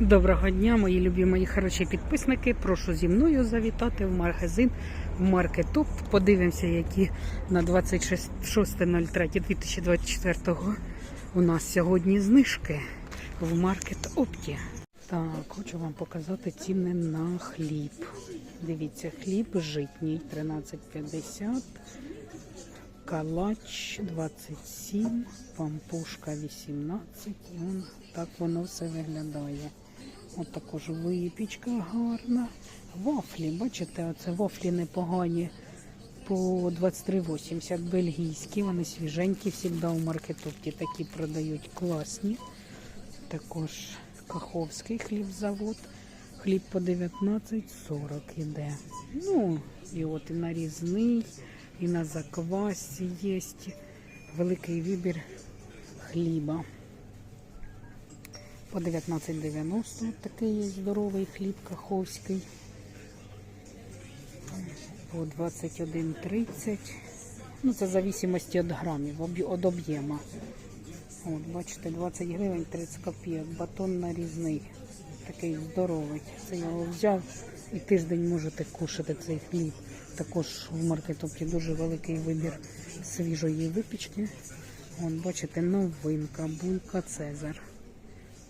Доброго дня, мої любі мої хороші підписники. Прошу зі мною завітати в магазин Маркетоп. Подивимося, які на 26.03.2024 у нас сьогодні знижки в Маркет Опті. Так, хочу вам показати ціни на хліб. Дивіться, хліб житній 13,50. Калач 27, пампушка 18. І так воно все виглядає. От також випічка гарна. Вафлі, бачите, оце вафлі непогані по 23,80 бельгійські. Вони свіженькі, завжди у маркетопті такі продають класні. Також Каховський хлібзавод. Хліб по 19,40 іде. Ну, і от і нарізний, і на заквасі є великий вибір хліба. По 19,90 такий є здоровий хліб каховський. По 21,30. Ну, це в зависимості від грамів, від об'єма. От, бачите, 20 гривень 30 копійок. Батон нарізний. Такий здоровий. Це я його взяв і тиждень можете кушати цей хліб. Також в маркетопті дуже великий вибір свіжої випічки. От, бачите, новинка, булька Цезар.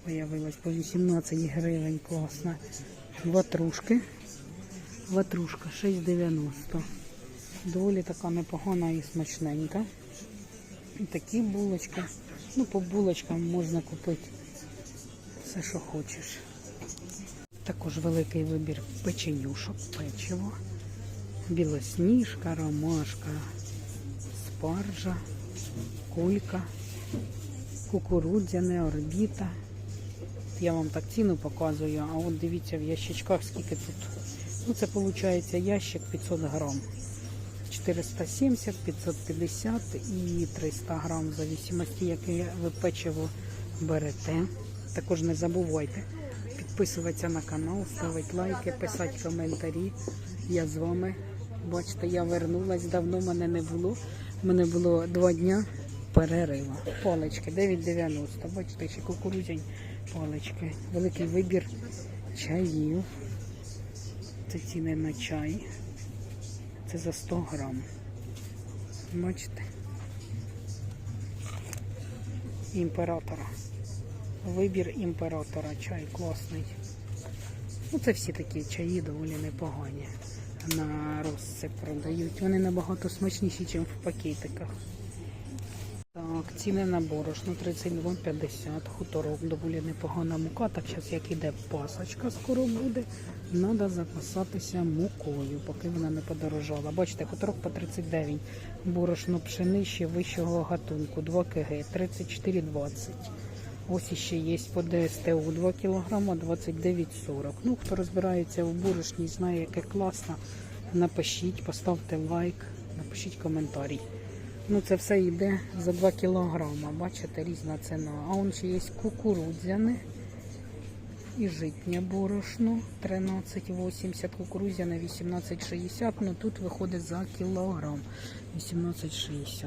Появилась по 18 гривень, класна. Ватрушки. Ватрушка 6,90. Доволі така непогана і смачненька. І такі булочки. Ну, по булочкам можна купити все, що хочеш. Також великий вибір печенюшок, печиво, білосніжка, ромашка, спаржа, кулька, кукурудзяне, орбіта. Я вам так ціну показую, а от дивіться в ящичках скільки тут. Ну це виходить ящик 500 грам. 470, 550 і 300 грам, в зависимості, яке ви печиво берете. Також не забувайте підписуватися на канал, ставити лайки, писати коментарі. Я з вами. Бачите, я вернулась, давно мене не було. Мене було два дня перерива. Палички 9,90. Бачите, ще кукурудзянь палички. Великий вибір чаїв. Це ціни на чай. Це за 100 грам. Бачите? Імператора. Вибір імператора. Чай класний. Ну, це всі такі чаї доволі непогані. На розсип продають. Вони набагато смачніші, ніж в пакетиках. Так, ціни на борошно 32,50, хуторок, доволі непогана мука. Так, зараз як іде пасочка, скоро буде. Треба запасатися мукою, поки вона не подорожала. Бачите, хуторок по 39, борошно пшенище вищого гатунку, 2 кг, 34,20. Ось іще є по ДСТУ 2 кг, 29,40. Ну, хто розбирається в борошні, знає, яке класно, напишіть, поставте лайк, напишіть коментарій. Ну, це все йде за 2 кілограма. Бачите, різна ціна. А он ще є кукурудзяне і житнє борошно 13,80, кукурудзяне 18,60. Ну тут виходить за кілограм 18,60.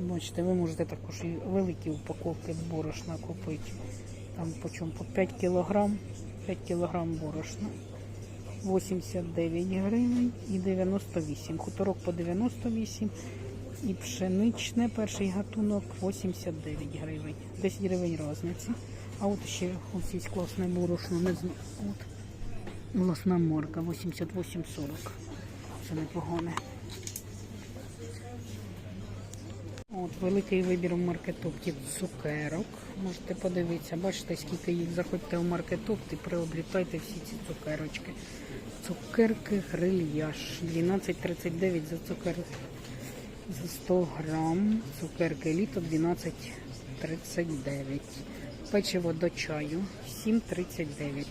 Бачите, ви можете також і великі упаковки борошна купити. Там по по 5 кілограм, 5 кілограм борошна. 89 гривень і 98. Хуторок по 98 і пшеничне перший гатунок 89 гривень. 10 гривень різниці. А от ще ось є класне борошно. Не знаю. От. Власна морка 88,40. Це непогане. От великий вибір у маркетопті цукерок. Можете подивитися, бачите, скільки їх заходьте в маркетоп і приобретайте всі ці цукерочки. Цукерки грильяж. 12,39 за цукерки за 100 грам. Цукерки літо 12,39. Печиво до чаю 7,39.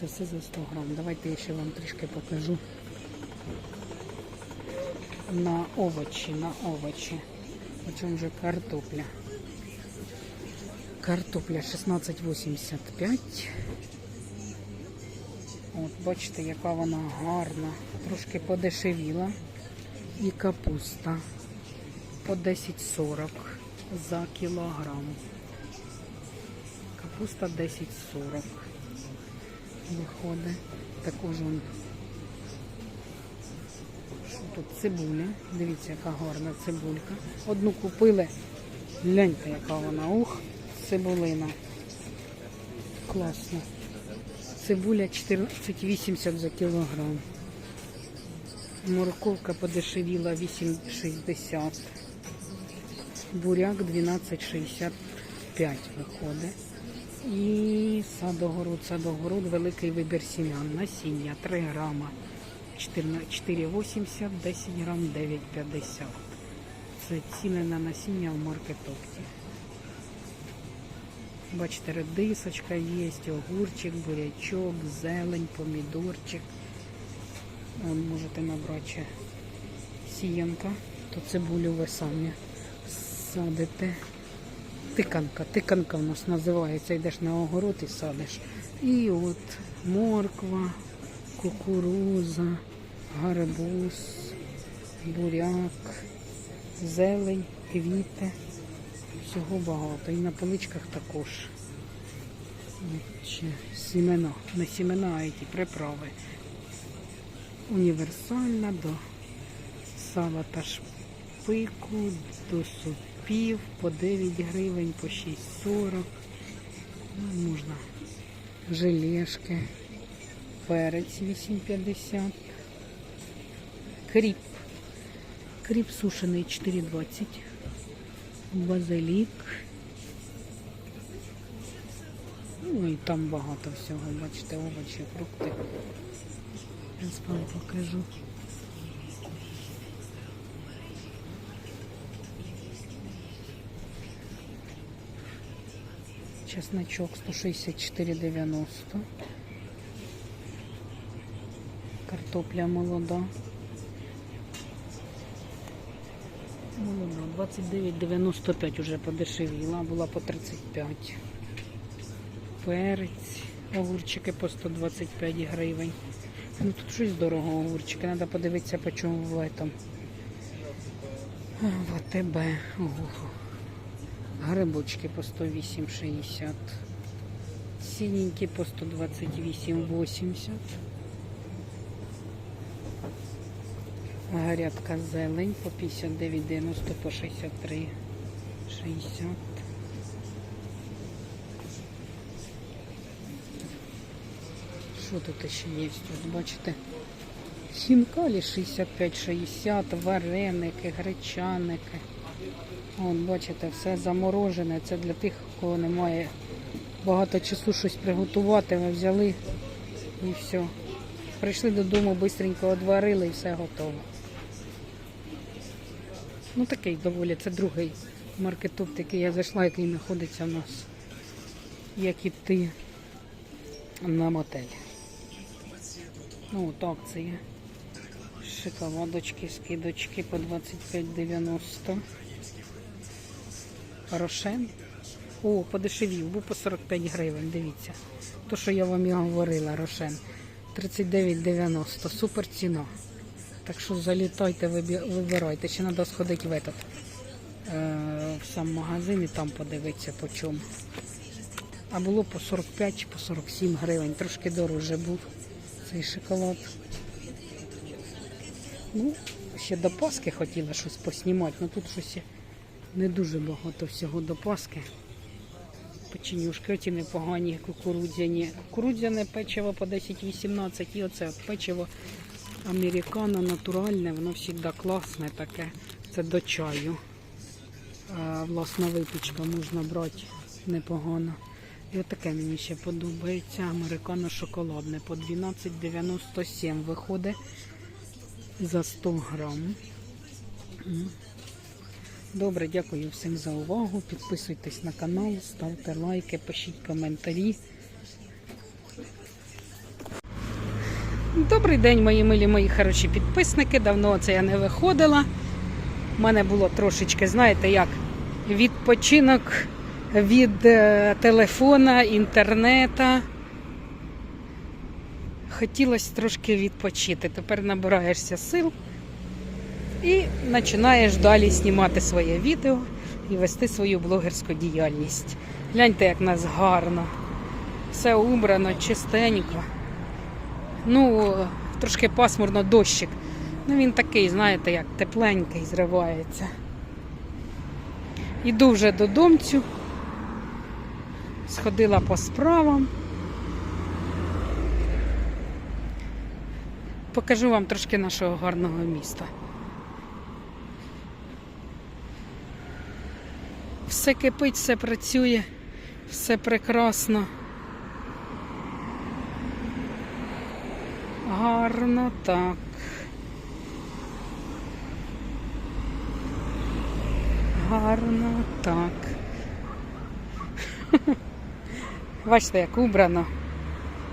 Це все за 100 грам. Давайте я ще вам трішки покажу на овочі, на овочі. Почому вже картопля? Картопля 16,85. От, бачите, яка вона гарна. Трошки подешевіла. І капуста по 10,40 за кілограм. Капуста 10,40. Виходить. Також он. Тут цибуля? Дивіться, яка гарна цибулька. Одну купили. Гляньте, яка вона. Ух, цибулина. Класно. Цибуля 14,80 за кілограм. Морковка подешевіла 8,60. Буряк 12,65 виходить. І садогород, садогород, великий вибір сім'ян. Насіння 3 грама 4,80, 10 грам 9,50. Це ціни на насіння в маркетопті. Бачите, редисочка є, огурчик, бурячок, зелень, помідорчик. Вон можете набрати ще сіянка, то цибулю ви самі садите. Тиканка, тиканка в нас називається, йдеш на огород і садиш. І от морква, кукуруза, гарбуз, буряк, зелень, квіти. Всього багато. І на поличках також. Ще Сімена. Не сімена, а ті приправи. Універсальна до сала та шпику, до супів по 9 гривень, по 6,40. Ну, можна желешки, перець 8,50. Кріп. Кріп сушений 4,20. Базилік. Ну і там багато всього, бачите, овочі, фрукти. Зараз вам покажу. Чесночок 164,90. Картопля молода. Молода 29,95 уже подешевіла, була по 35. Перець, огурчики по 125 гривень. Ну тут щось дорого огурчики, треба подивитися по чому в этом. В АТБ. Грибочки по 108,60. Синенькі по 128,80. Гарятка зелень по 59,90 по 63,60. Що тут ще є? Ось бачите? Хінкалі 65-60, вареники, гречаники. От, бачите, все заморожене. Це для тих, у кого немає багато часу щось приготувати. Ви взяли і все. Прийшли додому, швидко одварили і все готово. Ну такий доволі, це другий маркетоп, який я зайшла, який знаходиться у нас, як іти на мотель. Ну, от акції. Шоколадочки, скидочки по 25,90. Рошен. О, подешевів, був по 45 гривень, дивіться. То, що я вам і говорила, Рошен. 39,90. Супер ціна. Так що залітайте, вибирайте. Чи треба сходити в этот, е, в сам магазин і там подивитися по чому. А було по 45 чи по 47 гривень. Трошки дороже був цей шоколад. Ну, ще до Пасхи хотіла щось поснімати, але тут щось не дуже багато всього до Пасхи. Печенюшки, оті непогані, кукурудзяні. Кукурудзяне печиво по 10-18 і оце печиво американо натуральне, воно завжди класне таке. Це до чаю. Власна випічка можна брати непогано. І отаке мені ще подобається. Американо шоколадне по 12,97 виходить за 100 грам. Добре, дякую всім за увагу. Підписуйтесь на канал, ставте лайки, пишіть коментарі. Добрий день, мої милі, мої хороші підписники. Давно це я не виходила. У мене було трошечки, знаєте, як відпочинок від е, телефона, інтернета. Хотілося трошки відпочити. Тепер набираєшся сил і починаєш далі знімати своє відео. і вести свою блогерську діяльність. Гляньте, як нас гарно. Все убрано, чистенько. Ну, трошки пасмурно дощик. Ну він такий, знаєте, як тепленький зривається. Іду вже додомцю. Сходила по справам. Покажу вам трошки нашого гарного міста. Все кипить, все працює, все прекрасно. Гарно так. Гарно так. Бачите, як убрано.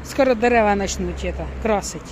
Скоро дерева почнуть красити.